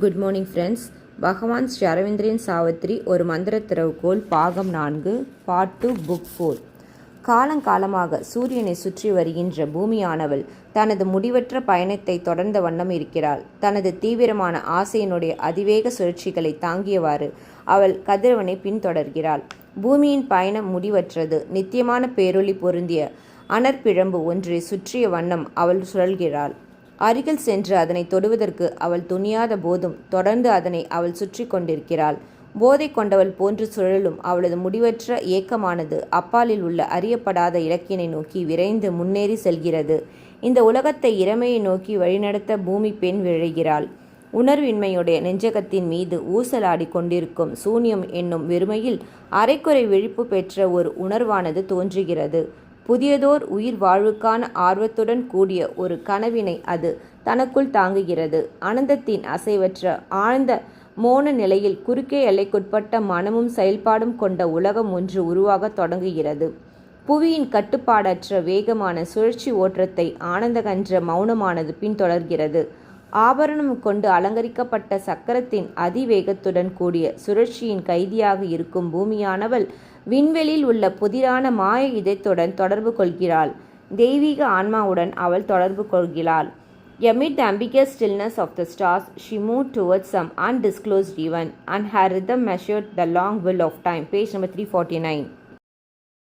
Good morning friends பகவான் ஸ்ரீ அரவிந்திரன் சாவித்ரி ஒரு மந்திர திறவுகோல் பாகம் நான்கு பார்ட் டூ புக் ஃபோர் காலங்காலமாக சூரியனை சுற்றி வருகின்ற பூமியானவள் தனது முடிவற்ற பயணத்தை தொடர்ந்த வண்ணம் இருக்கிறாள். தனது தீவிரமான ஆசையினுடைய அதிவேக சுழற்சிகளை தாங்கியவாறு அவள் கதிரவனை பின்தொடர்கிறாள். பூமியின் பயணம் முடிவற்றது. நித்தியமான பேரொளி பொருந்திய அனற்பிழம்பு ஒன்றை சுற்றிய வண்ணம் அவள் சுழல்கிறாள். அருகில் சென்று அதனை தொடுவதற்கு அவள் துணியாத போதும் தொடர்ந்து அதனை அவள் சுற்றி கொண்டிருக்கிறாள். போதை கொண்டவள் போன்று சுழலும் அவளது முடிவற்ற ஏக்கமானது அப்பாலில் உள்ள அறியப்படாத இலக்கினை நோக்கி விரைந்து முன்னேறி செல்கிறது. இந்த உலகத்தை இறமையை நோக்கி வழிநடத்த பூமி பெண் விழைகிறாள். உணர்வின்மையுடைய நெஞ்சகத்தின் மீது ஊசலாடி கொண்டிருக்கும் சூன்யம் என்னும் வெறுமையில் அரைக்குறை விழிப்பு பெற்ற ஒரு உணர்வானது தோன்றுகிறது. புதியதோர் உயிர் வாழ்வுக்கான ஆர்வத்துடன் கூடிய ஒரு கனவினை அது தனக்குள் தாங்குகிறது. ஆனந்தத்தின் அசைவற்ற ஆழ்ந்த மோன நிலையில் குறுக்கே எல்லைக்குட்பட்ட மனமும் செயல்பாடும் கொண்ட உலகம் ஒன்று உருவாகத் தொடங்குகிறது. புவியின் கட்டுப்பாடற்ற வேகமான சுழற்சி ஓட்டத்தை ஆனந்தகன்ற மௌனமானது பின்தொடர்கிறது. ஆபரணம் கொண்டு அலங்கரிக்கப்பட்ட சக்கரத்தின் அதிவேகத்துடன் கூடிய சுழற்சியின் கைதியாக இருக்கும் பூமியானவள் விண்வெளியில் உள்ள புதிரான மாய இதயத்துடன் தொடர்பு கொள்கிறாள் தெய்வீக ஆன்மாவுடன் அவள் தொடர்பு கொள்கிறாள் Amid the ambiguous stillness of the stars, she moved towards some undisclosed event, and her rhythm measured the long will of time. Page number 349.